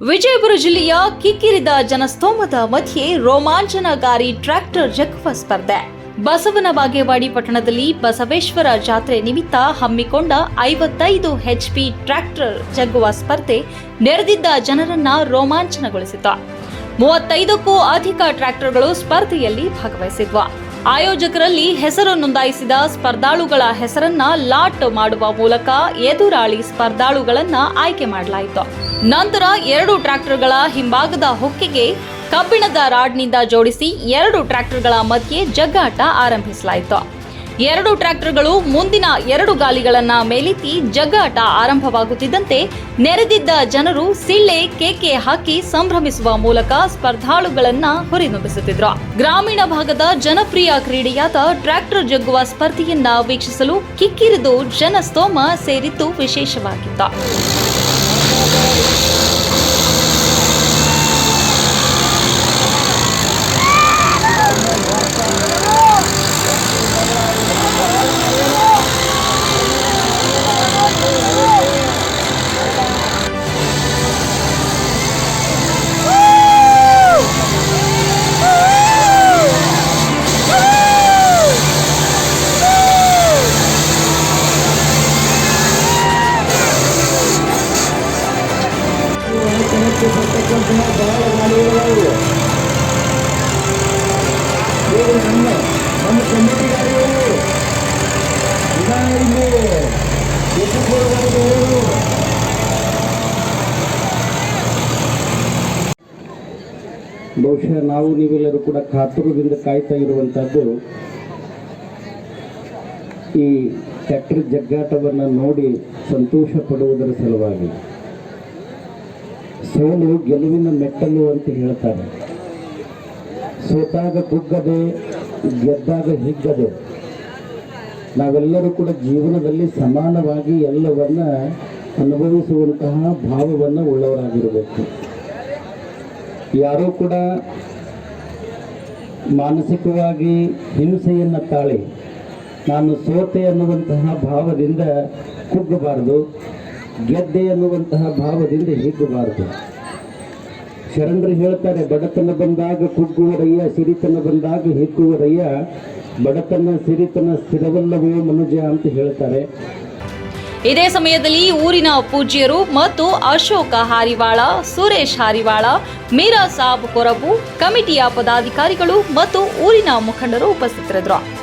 ವಿಜಯಪುರ ಜಿಲ್ಲೆಯ ಕಿಕ್ಕಿರಿದ ಜನಸ್ತೋಮದ ಮಧ್ಯೆ ರೋಮಾಂಚನಕಾರಿ ಟ್ರ್ಯಾಕ್ಟರ್ ಜಗ್ಗುವ ಸ್ಪರ್ಧೆ. ಬಸವನ ಬಾಗೇವಾಡಿ ಪಟ್ಟಣದಲ್ಲಿ ಬಸವೇಶ್ವರ ಜಾತ್ರೆ ನಿಮಿತ್ತ ಹಮ್ಮಿಕೊಂಡ ಐವತ್ತೈದು ಹೆಚ್ಪಿ ಟ್ರ್ಯಾಕ್ಟರ್ ಜಗ್ಗುವ ಸ್ಪರ್ಧೆ ನೆರೆದಿದ್ದ ಜನರನ್ನ ರೋಮಾಂಚನಗೊಳಿಸಿತು. ಮೂವತ್ತೈದಕ್ಕೂ ಅಧಿಕ ಟ್ರ್ಯಾಕ್ಟರ್ಗಳು ಸ್ಪರ್ಧೆಯಲ್ಲಿ ಭಾಗವಹಿಸಿದ್ವು. ಆಯೋಜಕರಲ್ಲಿ ಹೆಸರು ನೋಂದಾಯಿಸಿದ ಸ್ಪರ್ಧಾಳುಗಳ ಹೆಸರನ್ನ ಲಾಟ್ ಮಾಡುವ ಮೂಲಕ ಎದುರಾಳಿ ಸ್ಪರ್ಧಾಳುಗಳನ್ನ ಆಯ್ಕೆ ಮಾಡಲಾಯಿತು. ನಂತರ ಎರಡು ಟ್ರ್ಯಾಕ್ಟರ್ಗಳ ಹಿಂಭಾಗದ ಹೊಕ್ಕೆಗೆ ಕಬ್ಬಿಣದ ರಾಡ್ನಿಂದ ಜೋಡಿಸಿ ಎರಡು ಟ್ರ್ಯಾಕ್ಟರ್ಗಳ ಮಧ್ಯೆ ಜಗ್ಗಾಟ ಆರಂಭಿಸಲಾಯಿತು. ಎರಡು ಟ್ರ್ಯಾಕ್ಟರ್ಗಳು ಮುಂದಿನ ಎರಡು ಗಾಲಿಗಳನ್ನ ಮೇಲೆತ್ತಿ ಜಗ್ಗಾಟ ಆರಂಭವಾಗುತ್ತಿದ್ದಂತೆ ನೆರೆದಿದ್ದ ಜನರು ಸಿಳ್ಳೆ ಕೇಕೆ ಹಾಕಿ ಸಂಭ್ರಮಿಸುವ ಮೂಲಕ ಸ್ಪರ್ಧಾಳುಗಳನ್ನ ಹುರಿದುಂಬಿಸುತ್ತಿದ್ದರು ಗ್ರಾಮೀಣ ಭಾಗದ ಜನಪ್ರಿಯ ಕ್ರೀಡೆಯಾದ ಟ್ರ್ಯಾಕ್ಟರ್ ಜಗ್ಗುವ ಸ್ಪರ್ಧೆಯನ್ನ ವೀಕ್ಷಿಸಲು ಕಿಕ್ಕಿರಿದು ಜನಸ್ತೋಮ ಸೇರಿದ್ದು ವಿಶೇಷವಾಗಿತ್ತು. ಬಹುಶಃ ನಾವು ನೀವೆಲ್ಲರೂ ಕೂಡ ಕಾತುರದಿಂದ ಕಾಯ್ತಾ ಇರುವಂಥದ್ದು ಈ ಟ್ರ್ಯಾಕ್ಟರ್ ಜಗ್ಗಾಟವನ್ನು ನೋಡಿ ಸಂತೋಷ ಪಡುವುದರ ಸಲುವಾಗಿ. ಸೋಲು ಗೆಲುವಿನ ಮೆಟ್ಟಲು ಅಂತ ಹೇಳ್ತಾರೆ. ಸೋತಾಗ ಕುಗ್ಗದೆ, ಗೆದ್ದಾಗ ಹಿಗ್ಗದೆ. ನಾವೆಲ್ಲರೂ ಕೂಡ ಜೀವನದಲ್ಲಿ ಸಮಾನವಾಗಿ ಎಲ್ಲವನ್ನ ಅನುಭವಿಸುವಂತಹ ಭಾವವನ್ನು ಉಳ್ಳವರಾಗಿರಬೇಕು. ಯಾರೂ ಕೂಡ ಮಾನಸಿಕವಾಗಿ ಹಿಂಸೆಯನ್ನು ತಾಳಿ ನಾನು ಸೋತೆ ಅನ್ನುವಂತಹ ಭಾವದಿಂದ ಕುಗ್ಗಬಾರದು, ಗೆದ್ದೆ ಅನ್ನುವಂತಹ ಭಾವದಿಂದ ಹಿಗ್ಗಬಾರದು. ಶರಣರು ಹೇಳ್ತಾರೆ, ಬಡತನ ಬಂದಾಗ ಕುಗ್ಗುವರಯ್ಯ, ಸಿರಿತನ ಬಂದಾಗ ಹಿಗ್ಗುವರಯ್ಯ, ಬಡತನ, ಸಿರಿತನ ಸ್ಥಿರವಲ್ಲವೋ ಮನುಜ ಅಂತ ಹೇಳ್ತಾರೆ. ಇದೇ ಸಮಯದಲ್ಲಿ ಊರಿನ ಪೂಜ್ಯರು ಮತ್ತು ಅಶೋಕ ಹಾರಿವಾಳ, ಸುರೇಶ್ ಹಾರಿವಾಳ, ಮೀರಾ ಸಾಬ್ ಕೊರಬು, ಕಮಿಟಿಯ ಪದಾಧಿಕಾರಿಗಳು ಮತ್ತು ಊರಿನ ಮುಖಂಡರು ಉಪಸ್ಥಿತರಿದ್ದರು.